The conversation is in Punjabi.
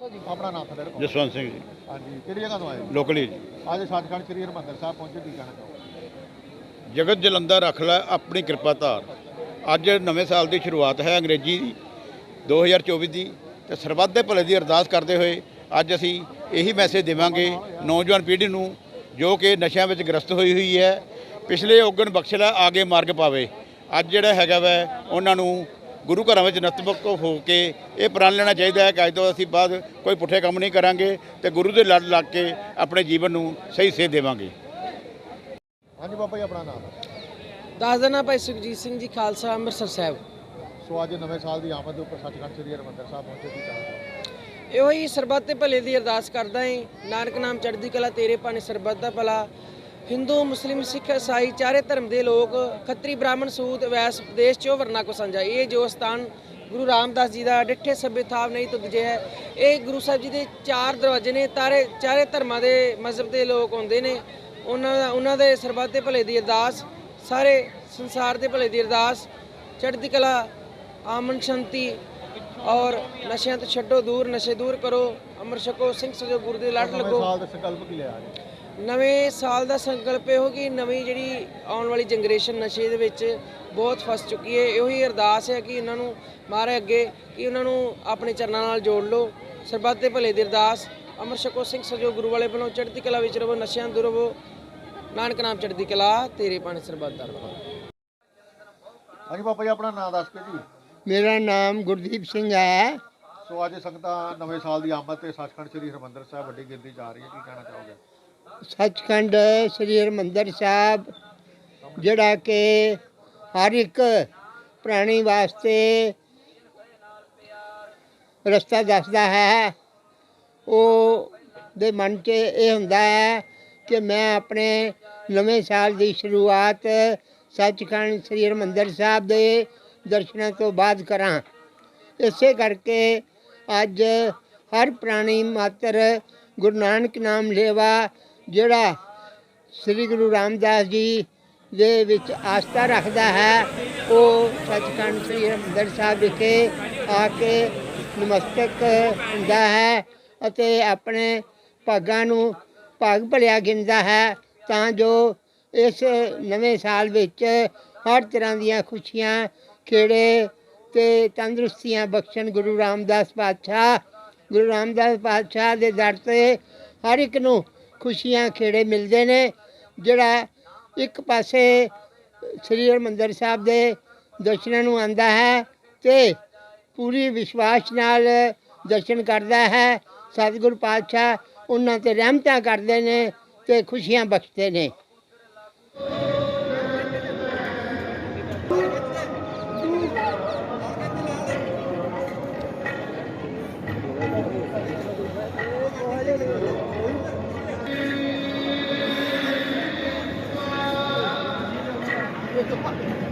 ਆਪਣਾ ਨਾਮ ਜਸਵੰਤ ਸਿੰਘ ਜੀ। ਹਾਂਜੀ ਕਿਹੜੀ ਜਗ੍ਹਾ ਤੋਂ ਆਏ ਹੋ? ਲੋਕਲੀ ਜੀ। ਅੱਜ ਸੱਚਖੰਡ ਸ੍ਰੀ ਹਰਿਮੰਦਰ ਸਾਹਿਬ ਪਹੁੰਚੇ ਕੀ ਕਹਿਣਾ ਚਾਹੋਗੇ? ਜਗਤ ਜਲੰਧਰ ਰੱਖ ਲੈ ਆਪਣੀ ਕਿਰਪਾ ਧਾਰ। ਅੱਜ ਨਵੇਂ ਸਾਲ ਦੀ ਸ਼ੁਰੂਆਤ ਹੈ ਅੰਗਰੇਜ਼ੀ ਦੀ 2024 ਦੀ ਤੇ ਸਰਬੱਤ ਦੇ ਭਲੇ ਦੀ ਅਰਦਾਸ ਕਰਦੇ ਹੋਏ ਅੱਜ ਅਸੀਂ ਇਹੀ ਮੈਸੇਜ ਦੇਵਾਂਗੇ ਨੌਜਵਾਨ ਪੀੜ੍ਹੀ ਨੂੰ ਜੋ ਕਿ ਨਸ਼ਿਆਂ ਵਿੱਚ ਗ੍ਰਸਤ ਹੋਈ ਹੋਈ ਹੈ। ਪਿਛਲੇ ਔਗਣ ਬਖਸ਼ ਲੈ ਆਗੇ ਮਾਰਗ ਪਾਵੇ। ਅੱਜ ਜਿਹੜਾ ਹੈਗਾ ਵੈ ਉਹਨਾਂ ਨੂੰ ਗੁਰੂ ਘਰਾਂ ਵਿੱਚ ਨਤਮਕ ਹੋ ਕੇ ਇਹ ਪ੍ਰਣ ਲੈਣਾ ਚਾਹੀਦਾ ਹੈ ਕਿ ਅੱਜ ਤੋਂ ਅਸੀਂ ਬਾਅਦ ਕੋਈ ਪੁੱਠੇ ਕੰਮ ਨਹੀਂ ਕਰਾਂਗੇ ਤੇ ਗੁਰੂ ਦੇ ਲੜ ਲੱਗ ਕੇ ਆਪਣੇ ਜੀਵਨ ਨੂੰ ਸਹੀ ਸੇਧ ਦੇਵਾਂਗੇ। ਹਾਂਜੀ ਬਾਬਾ ਜੀ ਆਪਣਾ ਨਾਮ? ਦੱਸ ਦੇਣਾ ਭਾਈ ਸੁਖਜੀਤ ਸਿੰਘ ਜੀ ਖਾਲਸਾ ਅੰਮ੍ਰਿਤਸਰ ਸਾਹਿਬ। ਸੋ ਅੱਜ ਨਵੇਂ ਸਾਲ ਦੀ ਆਮਦ ਦੇ ਉੱਪਰ ਸੱਚਖੰਡ ਸ੍ਰੀ ਹਰਿਮੰਦਰ ਸਾਹਿਬ ਪਹੁੰਚੇ ਕਹਿਣਾ ਚਾਹੋਗੇ? ਇਹੋ ਹੀ ਸਰਬੱਤ ਦੇ ਭਲੇ ਦੀ ਅਰਦਾਸ ਕਰਦਾ ਏ ਨਾਨਕ ਨਾਮ ਚੜ੍ਹਦੀ ਕਲਾ ਤੇਰੇ ਪਾਣੀ ਸਰਬੱਤ ਦਾ ਭਲਾ। ਹਿੰਦੂ, ਮੁਸਲਿਮ, ਸਿੱਖ, ਇਸਾਈ ਚਾਰੇ ਧਰਮ ਦੇ ਲੋਕ ਖੱਤਰੀ ਬ੍ਰਾਹਮਣ ਸੂਦ ਵੈਸ ਦੇਸ਼ ਚੋ ਵਰਨਾ ਕੋ ਸੰਜਾ ਇਹ ਜੋ ਸਥਾਨ ਗੁਰੂ ਰਾਮਦਾਸ ਜੀ ਦਾ ਡਿੱਠੇ ਸਭੇ ਥਾਵ ਨਹੀਂ ਤੁਧਜੇ ਹੈ, ਇਹ ਗੁਰੂ ਸਾਹਿਬ ਜੀ ਦੇ ਚਾਰ ਦਰਵਾਜ਼ੇ ਨੇ, ਤਾਰੇ ਚਾਰੇ ਧਰਮਾਂ ਦੇ ਮਜ਼ਹਬ ਦੇ ਲੋਕ ਆਉਂਦੇ ਨੇ। ਉਹਨਾਂ ਦਾ, ਉਹਨਾਂ ਦੇ ਸਰਬੱਤ ਦੇ ਭਲੇ ਦੀ ਅਰਦਾਸ, ਸਾਰੇ ਸੰਸਾਰ ਦੇ ਭਲੇ ਦੀ ਅਰਦਾਸ, ਚੜ੍ਹਦੀ ਕਲਾ, ਆਮਨ ਸ਼ਾਂਤੀ ਔਰ ਨਸ਼ਿਆਂ ਤੋਂ ਛੱਡੋ ਦੂਰ ਨਸ਼ੇ ਦੂਰ ਕਰੋ ਅਮਰ ਛਕੋ ਸਿੰਘ ਸਜੋ ਗੁਰੂ ਦੇ ਲੜ ਲੱਗੋ। ਸਾਲ ਦਾ ਸੰਕਲਪ ਕੀ ਲਿਆ ਜੀ ਨਵੇਂ ਸਾਲ ਦਾ ਸੰਕਲਪ ਇਹੋ ਕਿ ਨਵੀਂ ਜਿਹੜੀ ਆਉਣ ਵਾਲੀ ਜਨਰੇਸ਼ਨ ਨਸ਼ੇ ਦੇ ਵਿੱਚ ਬਹੁਤ ਫਸ ਚੁੱਕੀ ਹੈ। ਇਹੋ ਹੀ ਅਰਦਾਸ ਹੈ ਕਿ ਇਹਨਾਂ ਨੂੰ ਮਾਰੇ ਅੱਗੇ ਕਿ ਉਹਨਾਂ ਨੂੰ ਆਪਣੇ ਚਰਨਾਂ ਨਾਲ ਜੋੜ ਲਓ। ਸਰਬੱਤ ਦੇ ਭਲੇ ਦੀ ਅਰਦਾਸ ਅਮਰ ਛਕੋ ਸਿੰਘ ਸਜੋ ਗੁਰੂ ਵਾਲੇ ਬਣੋ ਚੜ੍ਹਦੀ ਕਲਾ ਵਿੱਚ ਰਹੋ ਨਸ਼ਿਆਂ ਤੋਂ ਦੂਰ ਰਹੋ ਨਾਨਕ ਨਾਮ ਚੜ੍ਹਦੀ ਕਲਾ ਤੇਰੇ ਪਾਣੀ ਸਰਬੱਤ ਦਾ ਰਖਾ ਹਾਂਜੀ ਬਾਬਾ ਜੀ ਆਪਣਾ ਨਾਮ ਦੱਸ ਕੇ ਜੀ। ਮੇਰਾ ਨਾਮ ਗੁਰਦੀਪ ਸਿੰਘ ਹੈ ਸੋ ਅੱਜ ਸੰਗਤਾਂ ਨਵੇਂ ਸਾਲ ਦੀ ਆਮਦ ਤੇ ਸੱਚਖੰਡ ਸ੍ਰੀ ਹਰਿਮੰਦਰ ਸਾਹਿਬ ਵੱਡੀ ਗਿਣਤੀ ਜਾ ਰਹੀ ਹੈ ਕੀ ਕਹਿਣਾ ਚਾਹੋਗੇ? ਸੱਚਖੰਡ ਸ੍ਰੀ ਹਰਿਮੰਦਰ ਸਾਹਿਬ ਜਿਹੜਾ ਕਿ ਹਰ ਇੱਕ ਪ੍ਰਾਣੀ ਵਾਸਤੇ ਰਸਤਾ ਦੱਸਦਾ ਹੈ ਉਹ ਦੇ ਮਨ 'ਚ ਇਹ ਹੁੰਦਾ ਹੈ ਕਿ ਮੈਂ ਆਪਣੇ ਨਵੇਂ ਸਾਲ ਦੀ ਸ਼ੁਰੂਆਤ ਸੱਚਖੰਡ ਸ੍ਰੀ ਹਰਿਮੰਦਰ ਸਾਹਿਬ ਦੇ ਦਰਸ਼ਨਾਂ ਤੋਂ ਬਾਅਦ ਕਰਾਂ। ਇਸੇ ਕਰਕੇ ਅੱਜ ਹਰ ਪ੍ਰਾਣੀ ਮਾਤਰ ਗੁਰੂ ਨਾਨਕ ਨਾਮ ਲੇਵਾ, ਜਿਹੜਾ ਸ੍ਰੀ ਗੁਰੂ ਰਾਮਦਾਸ ਜੀ ਦੇ ਵਿੱਚ ਆਸਥਾ ਰੱਖਦਾ ਹੈ, ਉਹ ਸੱਚਖੰਡ ਸ੍ਰੀ ਹਰਿਮੰਦਰ ਸਾਹਿਬ ਵਿਖੇ ਆ ਕੇ ਨਮਸਤਕ ਹੁੰਦਾ ਹੈ ਅਤੇ ਆਪਣੇ ਭਾਗਾਂ ਨੂੰ ਭਾਗ ਭਲਿਆ ਗਿਣਦਾ ਹੈ, ਤਾਂ ਜੋ ਇਸ ਨਵੇਂ ਸਾਲ ਵਿੱਚ ਹਰ ਤਰ੍ਹਾਂ ਦੀਆਂ ਖੁਸ਼ੀਆਂ ਖੇੜੇ ਤੇ ਤੰਦਰੁਸਤੀਆਂ ਬਖਸ਼ਣ ਗੁਰੂ ਰਾਮਦਾਸ ਪਾਤਸ਼ਾਹ, ਗੁਰੂ ਰਾਮਦਾਸ ਪਾਤਸ਼ਾਹ ਦੇ ਦਰ ਤੇ ਹਰ ਇੱਕ ਨੂੰ ਖੁਸ਼ੀਆਂ ਖੇੜੇ ਮਿਲਦੇ ਨੇ, ਜਿਹੜਾ ਇੱਕ ਪਾਸੇ ਸ੍ਰੀ ਹਰਿਮੰਦਰ ਸਾਹਿਬ ਦੇ ਦਰਸ਼ਨਾਂ ਨੂੰ ਆਂਦਾ ਹੈ ਤੇ ਪੂਰੀ ਵਿਸ਼ਵਾਸ ਨਾਲ ਦਰਸ਼ਨ ਕਰਦਾ ਹੈ, ਸਤਿਗੁਰ ਪਾਤਸ਼ਾਹ ਉਹਨਾਂ ਤੇ ਰਹਿਮਤਾਂ ਕਰਦੇ ਨੇ ਤੇ ਖੁਸ਼ੀਆਂ ਬਖਸ਼ਦੇ ਨੇ। করতে পারবে